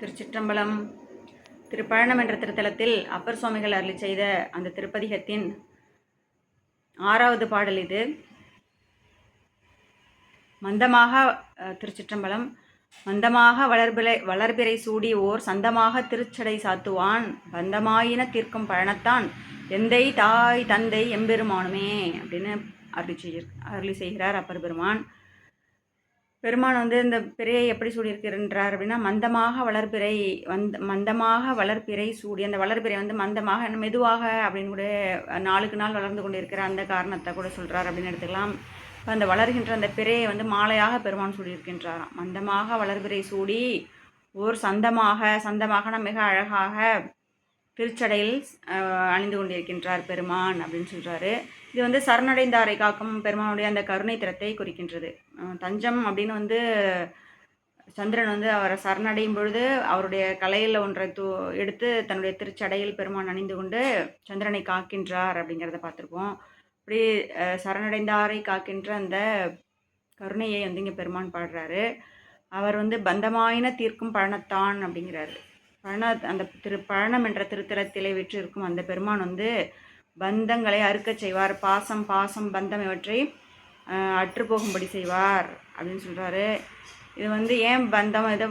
திருச்சிற்றம்பலம். திருப்பழனம் என்ற திருத்தலத்தில் அப்பர் சுவாமிகள் அருளி செய்த அந்த திருப்பதிகத்தின் ஆறாவது பாடல் இது. மந்தமாக திருச்சிற்றம்பலம் மந்தமாக வளர்பிலை வளர்பிறை சூடி ஓர் சந்தமாக திருச்சடை சாத்துவான் பந்தமாயின தீர்க்கும் பழனத்தான் எந்தை தாய் தந்தை எம்பெருமானுமே அப்படின்னு அருளி செய்ய அருளி செய்கிறார் அப்பர் பெருமான். பெருமான் வந்து இந்த பிறையை எப்படி சூடியிருக்கின்றார் அப்படின்னா மந்தமாக வளர்பிறை வந்த மந்தமாக வளர்பிறை சூடி அந்த வளர்பிறை வந்து மந்தமாக மெதுவாக அப்படின்னு கூட நாளுக்கு நாள் வளர்ந்து கொண்டு இருக்கிற அந்த காரணத்தை கூட சொல்கிறார் அப்படின்னு எடுத்துக்கலாம். இப்போ அந்த வளர்கின்ற அந்த பிறையை வந்து மாலையாக பெருமான் சூடியிருக்கின்றாராம். மந்தமாக வளர்பிறை சூடி ஓர் சந்தமாக சந்தமாகனா மிக அழகாக திருச்சடையில் அணிந்து கொண்டிருக்கின்றார் பெருமான் அப்படின்னு சொல்கிறாரு இது வந்து சரணடைந்தாரை காக்கும் பெருமானுடைய அந்த கருணை திறத்தை குறிக்கின்றது. தஞ்சம் அப்படின்னு வந்து சந்திரன் வந்து அவரை சரணடையும் பொழுது அவருடைய கலையில் ஒன்றை தூ எடுத்து தன்னுடைய திருச்சடையில் பெருமான் அணிந்து கொண்டு சந்திரனை காக்கின்றார் அப்படிங்கிறத பார்த்துருப்போம். இப்படி சரணடைந்தாரை காக்கின்ற அந்த கருணையை வந்து இங்கே பெருமான் பாடுறாரு. அவர் வந்து பந்தமாயின தீர்க்கும் பழனத்தான் அப்படிங்கிறாரு. பழன அந்த திரு பழனம் என்ற திருத்தலத்திலே விற்றிருக்கும் அந்த பெருமான் வந்து பந்தங்களை அறுக்கச் செய்வார். பாசம் பாசம் பந்தம் இவற்றை அற்றுப்போகும்படி செய்வார் அப்படின்னு சொல்கிறாரு இது வந்து ஏன் பந்தம்? இது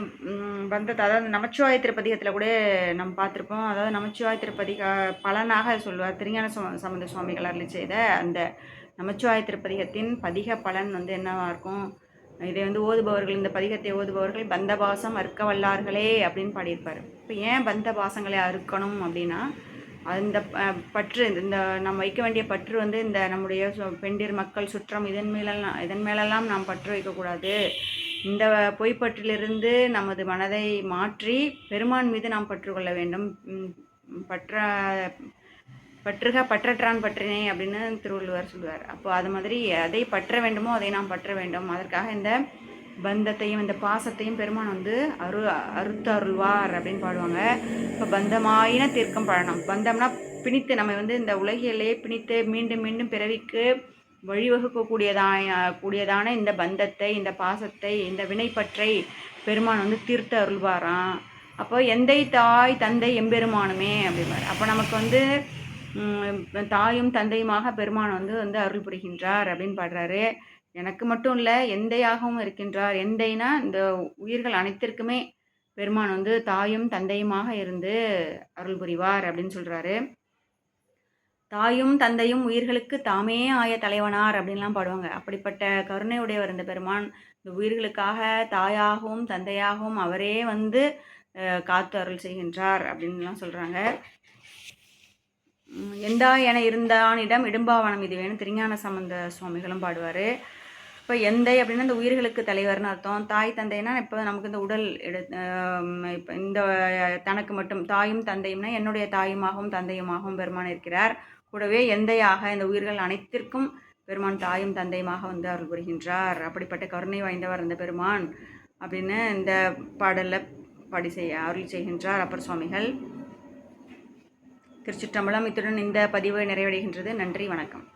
பந்தத்தை அதாவது நமச்சிவாய திருப்பதிகத்தில் கூட நம்ம பார்த்துருப்போம். அதாவது நமச்சிவாய திருப்பதிக பலனாக சொல்லுவார் திருஞான சம்பந்த சுவாமிகள் அருளி செய்த அந்த நமச்சிவாய திருப்பதிகத்தின் பதிக பலன் வந்து என்னவாக இருக்கும்? இதை வந்து ஓதுபவர்கள் இந்த பதிகத்தை ஓதுபவர்கள் பந்தபாசம் அறுக்க வல்லார்களே அப்படின்னு பாடியிருப்பார். இப்போ ஏன் பந்த பாசங்களை அறுக்கணும் அப்படின்னா அந்த பற்று இந்த நம்ம வைக்க வேண்டிய பற்று வந்து இந்த நம்முடைய சு- பெண்டிர் மக்கள் சுற்றம் இதன் மேலெல்லாம் இதன் மேலெல்லாம் நாம் பற்று வைக்கக்கூடாது. இந்த பொய்ப்பற்றிலிருந்து நமது மனதை மாற்றி பெருமான் மீது நாம் பற்றுக்கொள்ள வேண்டும். பற்ற பற்றுக பற்றற்றான் பற்றினே அப்படின்னு திருவள்ளுவர் சொல்லுவார். அப்போ அது மாதிரி எதை பற்ற வேண்டுமோ அதை நாம் பற்ற வேண்டும். அதற்காக இந்த பந்தத்தையும் இந்த பாசத்தையும் பெருமான் வந்து அரு அறுத்து அருள்வார் அப்படின்னு பாடுவாங்க. இப்போ பந்தமாயின தீர்க்கம் பழனம் பந்தம்னா பிணித்து நம்ம வந்து இந்த உலகிலேயே பிணித்து மீண்டும் மீண்டும் பிறவிக்கு வழிவகுக்கக்கூடியதான கூடியதான இந்த பந்தத்தை இந்த பாசத்தை இந்த வினைப்பற்றை பெருமான் வந்து தீர்த்து அருள்வாராம். அப்போ எந்தை தாய் தந்தை எம்பெருமானுமே அப்படிம்பார். அப்போ நமக்கு வந்து தாயும் தந்தையுமாக பெருமான் வந்து வந்து அருள் புரிகின்றார் அப்படின்னு பாடுறாரு. எனக்கு மட்டும் இல்லை எந்தையாகவும் இருக்கின்றார். எந்தைனா இந்த உயிர்கள் அனைத்திற்குமே பெருமான் வந்து தாயும் தந்தையுமாக இருந்து அருள் புரிவார் அப்படின்னு சொல்கிறாரு தாயும் தந்தையும் உயிர்களுக்கு தாமே ஆய தலைவனார் அப்படின்லாம் பாடுவாங்க. அப்படிப்பட்ட கருணையுடையவர் இந்த பெருமான். இந்த உயிர்களுக்காக தாயாகவும் தந்தையாகவும் அவரே வந்து காத்து அருள் செய்கின்றார் அப்படின்லாம் சொல்கிறாங்க எந்தா என இருந்தானிடம் இடும்பாவனம் இது வேணும் திருஞான சம்பந்த சுவாமிகளும் பாடுவார். இப்போ எந்தை அப்படின்னா இந்த உயிர்களுக்கு தலைவர்னு அர்த்தம். தாய் தந்தைனா இப்போ நமக்கு இந்த உடல் எடு இப்போ இந்த தனக்கு மட்டும் தாயும் தந்தையும்னா என்னுடைய தாயுமாகவும் தந்தையுமாகவும் பெருமான் இருக்கிறார். கூடவே எந்தையாக இந்த உயிர்கள் அனைத்திற்கும் பெருமான் தாயும் தந்தையுமாக வந்து அருள் புரிகின்றார். அப்படிப்பட்ட கருணை வாய்ந்தவர் அந்த பெருமான் அப்படின்னு இந்த பாடலில் பாடி செய்ய அருள் செய்கின்றார் அப்பர் சுவாமிகள். திருச்சிற்றம்பலம் இத்துடன் இந்த பதிவு நிறைவடைகின்றது. நன்றி வணக்கம்.